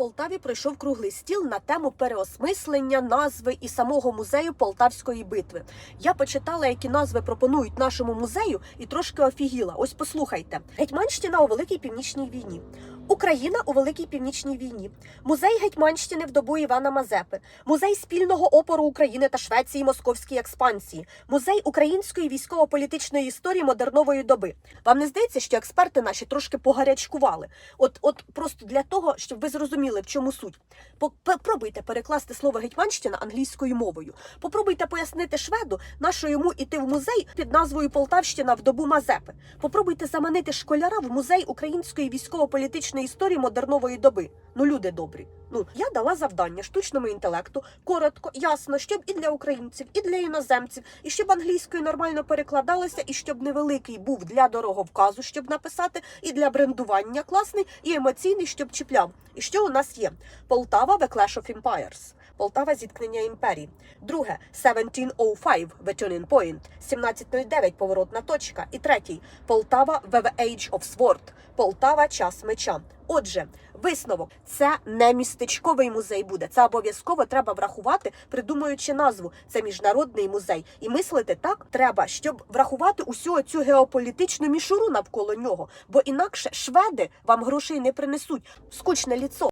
Полтаві пройшов круглий стіл на тему переосмислення назви і самого музею Полтавської битви. Я почитала, які назви пропонують нашому музею, і трошки офігіла. Ось послухайте: Гетьманщина у Великій Північній війні. Україна у Великій Північній війні, музей Гетьманщини в добу Івана Мазепи, музей спільного опору України та Швеції Московській експансії, музей української військово-політичної історії модернової доби. Вам не здається, що експерти наші трошки погарячкували? От, от просто для того, щоб ви зрозуміли, в чому суть. Попробуйте перекласти слово Гетьманщина англійською мовою. Попробуйте пояснити шведу, на що йому іти в музей під назвою Полтавщина в добу Мазепи. Попробуйте заманити школяра в музей української військово-політичної історії модернової доби. Ну, люди добрі. Ну я дала завдання штучному інтелекту коротко, ясно, щоб і для українців, і для іноземців, і щоб англійською нормально перекладалося, і щоб невеликий був для дороговказу, щоб написати, і для брендування класний, і емоційний, щоб чіпляв. І що у нас є? Полтава The Clash of Empires. Полтава зіткнення імперій. Друге 1705 The Turning Point. 1709 поворотна точка. І третій Полтава The Age of Sword. Полтава час меча. Отже, висновок це не містечковий музей буде. Це обов'язково треба врахувати, придумуючи назву. Це міжнародний музей. І мислити так треба, щоб врахувати усю цю геополітичну мішуру навколо нього. Бо інакше шведи вам грошей не принесуть. Скучне ліцо.